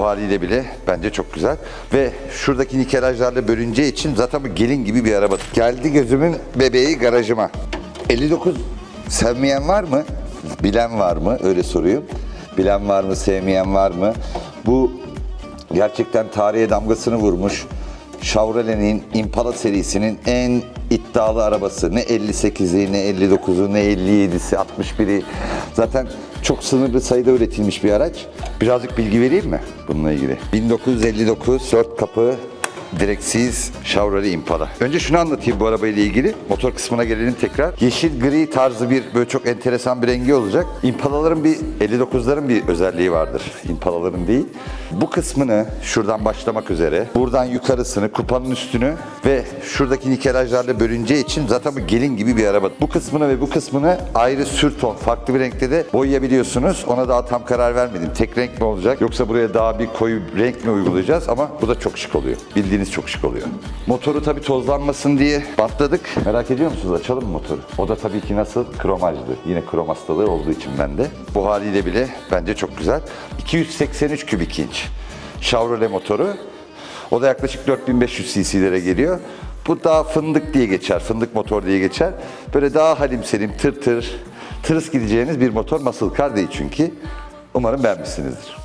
Bu haliyle bile bence çok güzel. Ve şuradaki nikelajlarla bölüneceği için zaten bu gelin gibi bir araba. Geldi gözümün bebeği garajıma. 59 sevmeyen var mı? Bilen var mı? Öyle sorayım. Bilen var mı? Sevmeyen var mı? Bu gerçekten tarihe damgasını vurmuş. Chevrolet'in Impala serisinin en iddialı arabası. Ne 58'i, ne 59'u, ne 57'si, 61'i. Zaten çok sınırlı sayıda üretilmiş bir araç. Birazcık bilgi vereyim mi bununla ilgili? 1959 4 kapı direksiz Chevrolet Impala. Önce şunu anlatayım bu arabayla ilgili. Motor kısmına gelelim tekrar. Yeşil gri tarzı bir böyle çok enteresan bir rengi olacak. Impala'ların bir 59'ların bir özelliği vardır. Impala'ların değil. Bu kısmını şuradan başlamak üzere buradan yukarısını, kupanın üstünü ve şuradaki nikelajlarla bölüneceği için zaten bu gelin gibi bir araba. Bu kısmını ve bu kısmını ayrı sür ton, farklı bir renkte de boyayabiliyorsunuz. Ona daha tam karar vermedim. Tek renk mi olacak yoksa buraya daha bir koyu renk mi uygulayacağız ama bu da çok şık oluyor. Bildiğiniz çok şık oluyor. Motoru tabii tozlanmasın diye bantladık. Merak ediyor musunuz? Açalım mı motoru? O da tabii ki nasıl? Kromajlı. Yine krom hastalığı olduğu için bende. Bu haliyle bile bence çok güzel. 283 kübik inç. Chevrolet motoru. O da yaklaşık 4500 cc'lere geliyor. Bu daha fındık diye geçer, fındık motor diye geçer. Böyle daha halim selim, tır tır, tırıs gideceğiniz bir motor muscle car değil çünkü. Umarım beğenmişsinizdir.